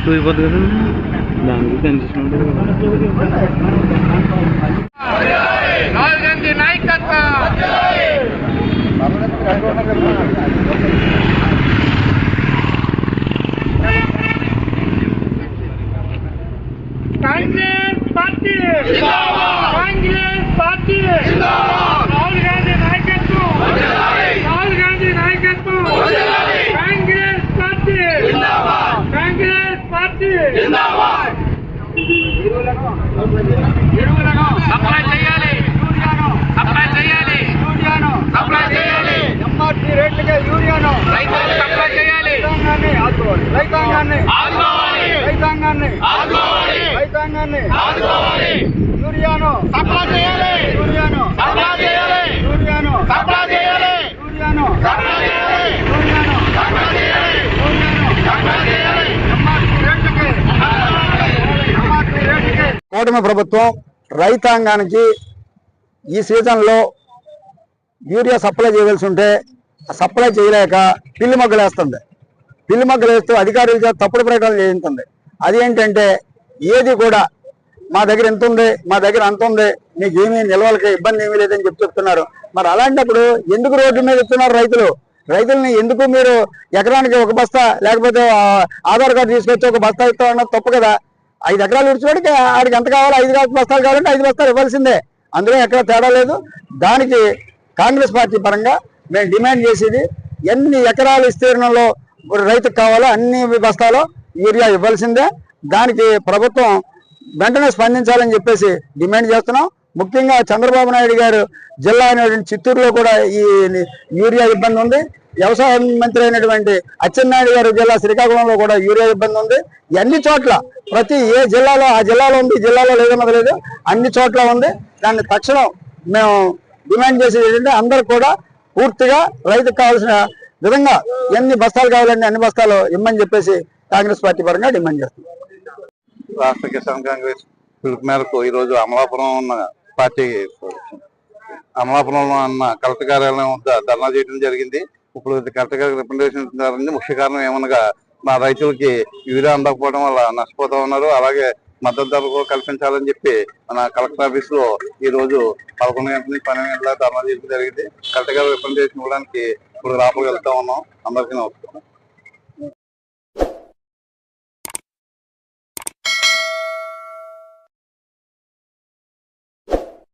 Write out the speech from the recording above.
Quality ఎక్కువైపోతుంది కదా దానికి కన్సెషన్ ఉంటుంది రాహుల్ గాంధీ నాయకత్వం కాంగ్రెస్ పార్టీ కాంగ్రెస్ పార్టీ రాహుల్ గాంధీ నాయకత్వం రాహుల్ గాంధీ నాయకత్వం కాంగ్రెస్ పార్టీ కాంగ్రెస్ సప్లై చేయాలి. సప్లై చేయాలి సప్లై చేయాలి ఎంఆర్పీ రేట్లకే యూరియాను రైతులకు సప్లై చేయాలి రైతాంగాన్ని ఆదుకోవాలి రైతాంగాన్ని ఆదుకోవాలి రైతాంగాన్ని ఆదుకోవాలి రైతాంగాన్ని ఆదుకోవాలి యూరియాను సప్లై చేయాలి యూరియాను సప్లై చేయాలి యూరియాను సప్లై చేయాలి యూరియాను సప్లై చేయాలి యూరియాను సప్లై చేయాలి యూరియాను సప్లై చేయాలి ఎంఆర్పీ రేట్లకే ఎంఆర్పీ రేట్లకే కూటమి ప్రభుత్వం రైతాంగానికి ఈ సీజన్లో యూరియా సప్లై చేయవలసి ఉంటే సప్లై చేయలేక పిల్లి మొగ్గలు వేస్తుంది. పిల్లి మొగ్గలు వేస్తూ అధికారుల తప్పుడు ప్రకటనలు చేయించింది. అది ఏంటంటే ఏది కూడా మా దగ్గర ఎంత ఉంది మా దగ్గర అంత ఉంది మీకు ఏమీ నిల్వలకి ఇబ్బంది ఏమీ లేదని చెప్పి చెప్తున్నారు. మరి అలాంటప్పుడు ఎందుకు రోడ్డు మీద ఇస్తున్నారు రైతులు? రైతుల్ని ఎందుకు మీరు ఎకరానికి ఒక బస్తా లేకపోతే ఆధార్ కార్డు తీసుకొచ్చి ఒక బస్తా ఇస్తామన్నది తప్పు కదా. ఐదు ఎకరాలు విడిచిపెడితే ఆడికి ఎంత కావాలో ఐదు బస్తాలు కావాలంటే ఐదు బస్తాలు ఇవ్వాల్సిందే. అందులో ఎక్కడ తేడా లేదు. దానికి కాంగ్రెస్ పార్టీ పరంగా మేము డిమాండ్ చేసేది ఎన్ని ఎకరాల విస్తీర్ణంలో రైతుకు కావాలో అన్ని బస్తాలు యూరియా ఇవ్వాల్సిందే. దానికి ప్రభుత్వం వెంటనే స్పందించాలని చెప్పేసి డిమాండ్ చేస్తున్నాం. ముఖ్యంగా చంద్రబాబు నాయుడు గారు జిల్లా అయినటువంటి చిత్తూరులో కూడా ఈ యూరియా ఇబ్బంది ఉంది. వ్యవసాయ మంత్రి అయినటువంటి అచ్చెన్నాయుడు గారు జిల్లా శ్రీకాకుళంలో కూడా యూరియా ఇబ్బంది ఉంది. అన్ని చోట్ల? ప్రతి ఏ జిల్లాలో ఆ జిల్లాలో ఉంది జిల్లాలో లేదన్నది లేదు. అన్ని చోట్ల ఉంది. దాన్ని తక్షణం మేము డిమాండ్ చేసేది ఏంటంటే అందరు కూడా పూర్తిగా రైతుకు కావాల్సిన విధంగా ఎన్ని బస్తాలు కావాలండి అన్ని బస్తాలు ఇమ్మని చెప్పేసి కాంగ్రెస్ పార్టీ పరంగా డిమాండ్ చేస్తున్నాం రాష్ట్ర కిసాన్ కాంగ్రెస్ పిలుపు మేరకు ఈ రోజు అమలాపురం ఉన్న పార్టీ అమలాపురంలో ఉన్న కలెక్టర్ కార్యాలయం వద్ద ధర్నా చేయడం జరిగింది. ఇప్పుడు కరెక్ట్గా రిప్రజెంటేషన్ ముఖ్య కారణం ఏమనగా మా రైతులకి యూరియా అందకపోవడం వల్ల నష్టపోతా ఉన్నారు. అలాగే మద్దతు ధర కల్పించాలని చెప్పి మన కలెక్టర్ ఆఫీస్లో ఈ రోజు పదకొండు గంటల నుంచి పన్నెండు గంటల ధర్నా చేయడం జరిగింది. కలెక్టర్ గారు రిప్రజెంటేషన్ ఇవ్వడానికి ఇప్పుడు లోపలికి వెళ్తా ఉన్నాం. అందరికీ నమస్కారం.